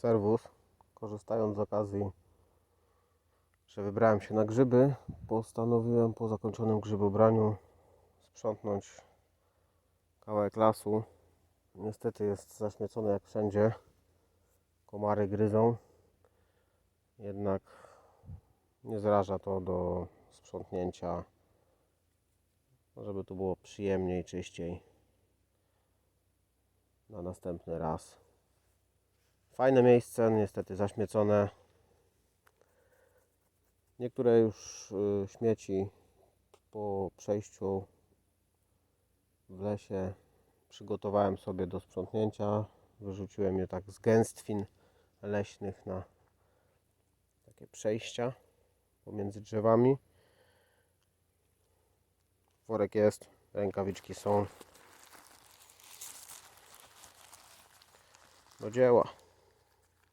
serwus. Korzystając z okazji, że wybrałem się na grzyby, postanowiłem po zakończonym grzybobraniu sprzątnąć kawałek lasu. Niestety jest zaśmiecony jak wszędzie. Komary gryzą. Jednak nie zraża to do sprzątnięcia, żeby tu było przyjemniej, czyściej na następny raz. Fajne miejsce, niestety zaśmiecone. Niektóre już y, śmieci po przejściu w lesie przygotowałem sobie do sprzątnięcia. Wyrzuciłem je tak z gęstwin leśnych na takie przejścia pomiędzy drzewami. Worek jest, rękawiczki są. Do dzieła.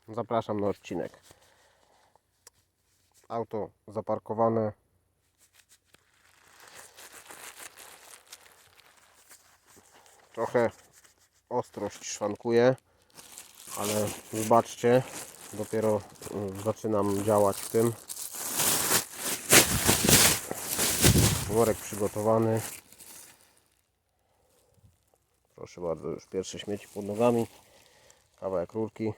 Zapraszam na odcinek. Auto zaparkowane. Trochę ostrość szwankuje, ale wybaczcie, dopiero y, zaczynam działać w tym. Worek przygotowany. Proszę bardzo, już pierwsze śmieci pod nogami. Kawałek rurki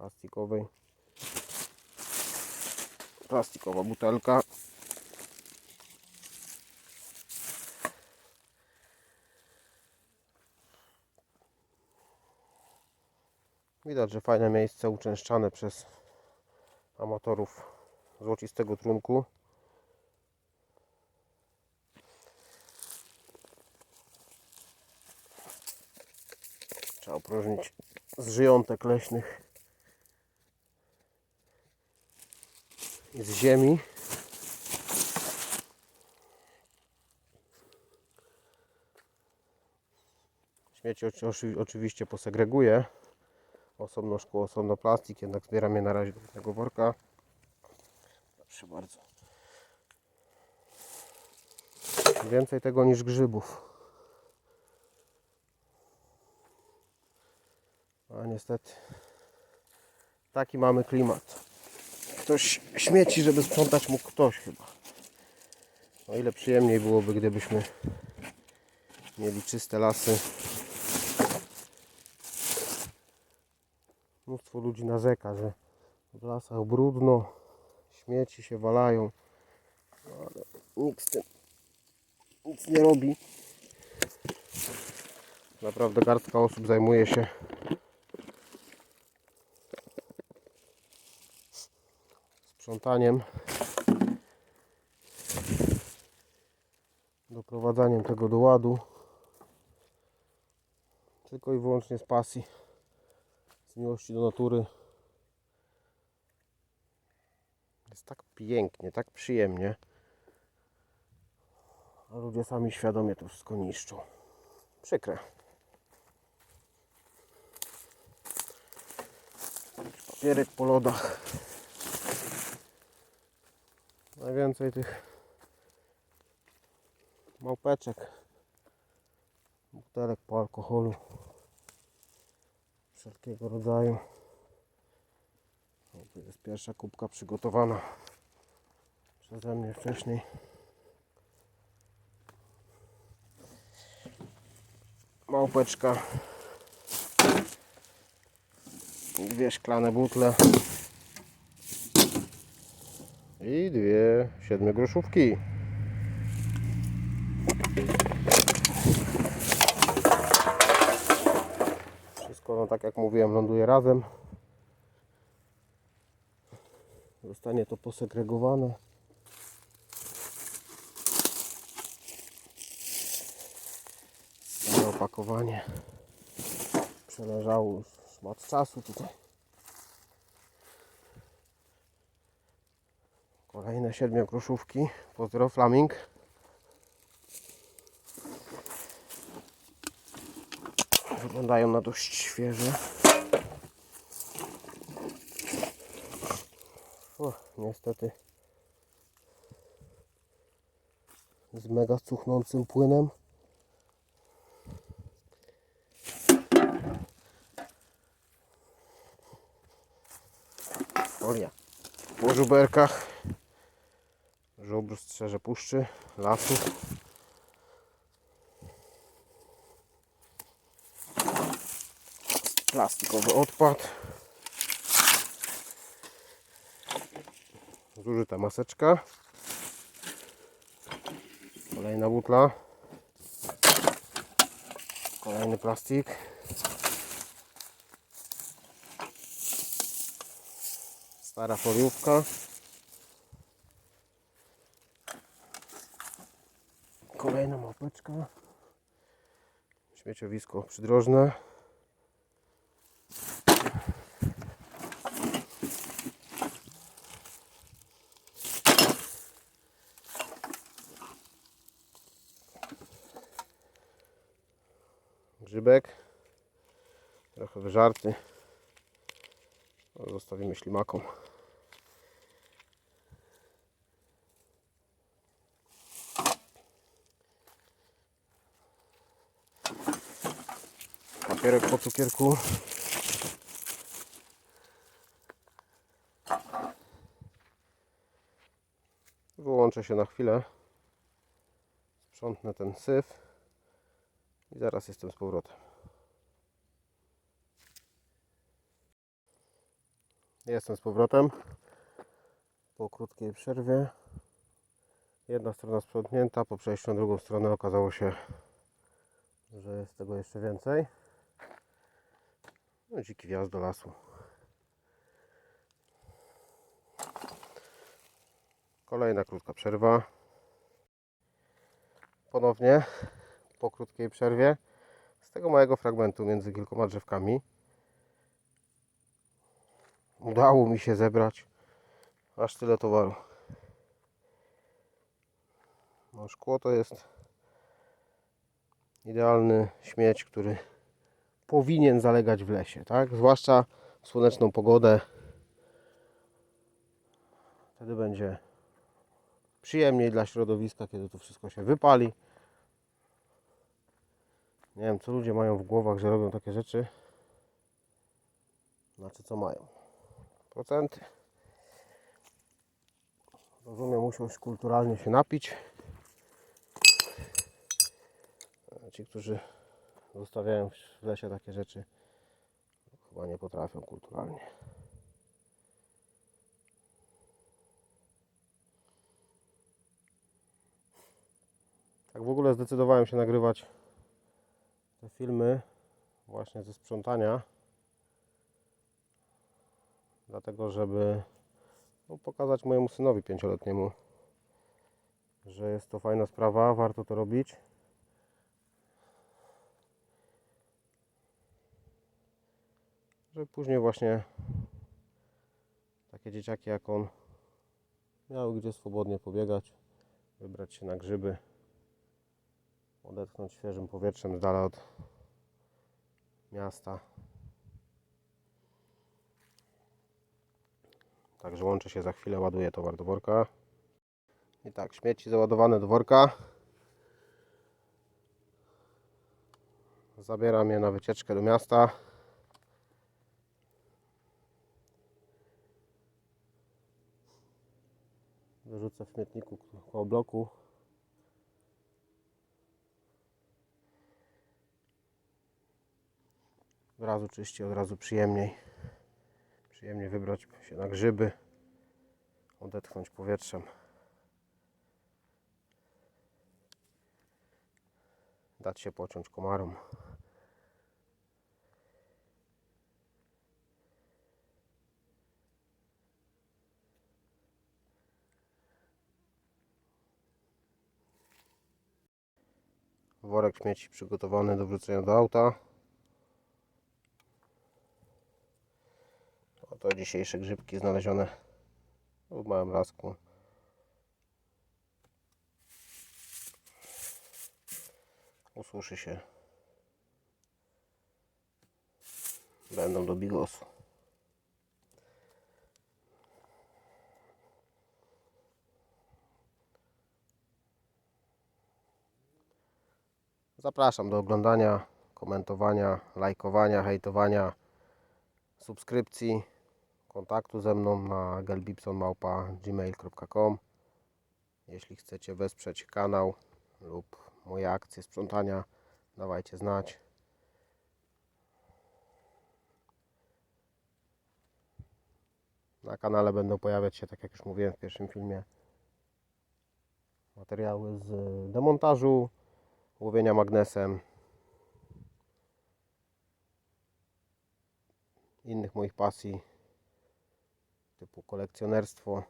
plastikowej. Plastikowa butelka. Widać, że fajne miejsce uczęszczane przez amatorów złocistego trunku. Trzeba opróżnić z żyjątek leśnych z ziemi. Śmieci oczy- oczy- oczywiście posegreguję. Osobno szkło, osobno plastik, jednak zbieram je na razie do jednego worka. Proszę bardzo. Więcej tego niż grzybów. A niestety taki mamy klimat. Ktoś śmieci, żeby sprzątać mógł ktoś chyba. O ile przyjemniej byłoby, gdybyśmy mieli czyste lasy. Mnóstwo ludzi narzeka, że w lasach brudno, śmieci się walają, No, ale nikt z tym nic nie robi. Naprawdę garstka osób zajmuje się sprzątaniem, doprowadzaniem tego do ładu, tylko i wyłącznie z pasji, z miłości do natury. Jest tak pięknie, tak przyjemnie, a ludzie sami świadomie to wszystko niszczą. Przykre. Papierek po lodach. Najwięcej tych małpeczek, butelek po alkoholu wszelkiego rodzaju. O, tu jest pierwsza kubka przygotowana przeze mnie wcześniej. Małpeczka. Dwie szklane butle. I dwie siedmiogroszówki. Wszystko, no tak jak mówiłem, ląduje razem. Zostanie to posegregowane. Opakowanie przeleżało już czasu tutaj. Kolejne siedmiokruszówki. Pozdro Flaming. Wyglądają na dość świeże. O, niestety z mega cuchnącym płynem. Historia po żuberkach. Żubr strzeże puszczy, lasu. Plastikowy odpad. Zużyta maseczka. Kolejna butla. Kolejny plastik. Stara foliówka. Kolejna małpeczka. Śmieciowisko przydrożne. Grzybek. Trochę wyżarty. Zostawimy ślimakom. Papierek po cukierku. Wyłączę się na chwilę. Sprzątnę ten syf. I zaraz jestem z powrotem. Jestem z powrotem. Po krótkiej przerwie. Jedna strona sprzątnięta. Po przejściu na drugą stronę okazało się, że jest tego jeszcze więcej. No dziki wjazd do lasu. Kolejna krótka przerwa. Ponownie po krótkiej przerwie z tego małego fragmentu między kilkoma drzewkami udało mi się zebrać aż tyle towaru. No, szkło to jest idealny śmieć, który powinien zalegać w lesie, tak? Zwłaszcza w słoneczną pogodę. Wtedy będzie przyjemniej dla środowiska, kiedy to wszystko się wypali. Nie wiem, co ludzie mają w głowach, że robią takie rzeczy. Znaczy, co mają? Procenty. Rozumiem, muszą kulturalnie się napić. Ci, którzy zostawiają w lesie takie rzeczy, chyba nie potrafią kulturalnie. Tak w ogóle zdecydowałem się nagrywać te filmy właśnie ze sprzątania. Dlatego, żeby no, pokazać mojemu synowi pięcioletniemu, że jest to fajna sprawa, warto to robić. Żeby później właśnie takie dzieciaki jak on miały gdzie swobodnie pobiegać, wybrać się na grzyby, odetchnąć świeżym powietrzem z dala od miasta. Także łączę się za chwilę, ładuję towar do worka. I tak, śmieci załadowane do worka. Zabieram je na wycieczkę do miasta. Wyrzucę w śmietniku koło bloku. Od razu czyści, od razu przyjemniej. Przyjemnie wybrać się na grzyby, odetchnąć powietrzem. Dać się pociąć komarom. Worek śmieci przygotowany do wrzucenia do auta. Oto dzisiejsze grzybki znalezione w małym lasku. Ususzy się. Będą do bigosu. Zapraszam do oglądania, komentowania, lajkowania, hejtowania, subskrypcji. kontaktu ze mną na gelbipsonmałpa.gmail.com Jeśli chcecie wesprzeć kanał lub moje akcje sprzątania, dawajcie znać. Na kanale będą pojawiać się, tak jak już mówiłem w pierwszym filmie, materiały z demontażu, łowienia magnesem, innych moich pasji typu kolekcjonerstwo,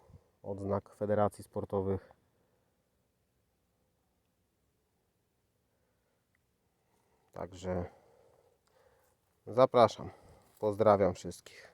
odznak federacji sportowych. Także zapraszam. Pozdrawiam wszystkich.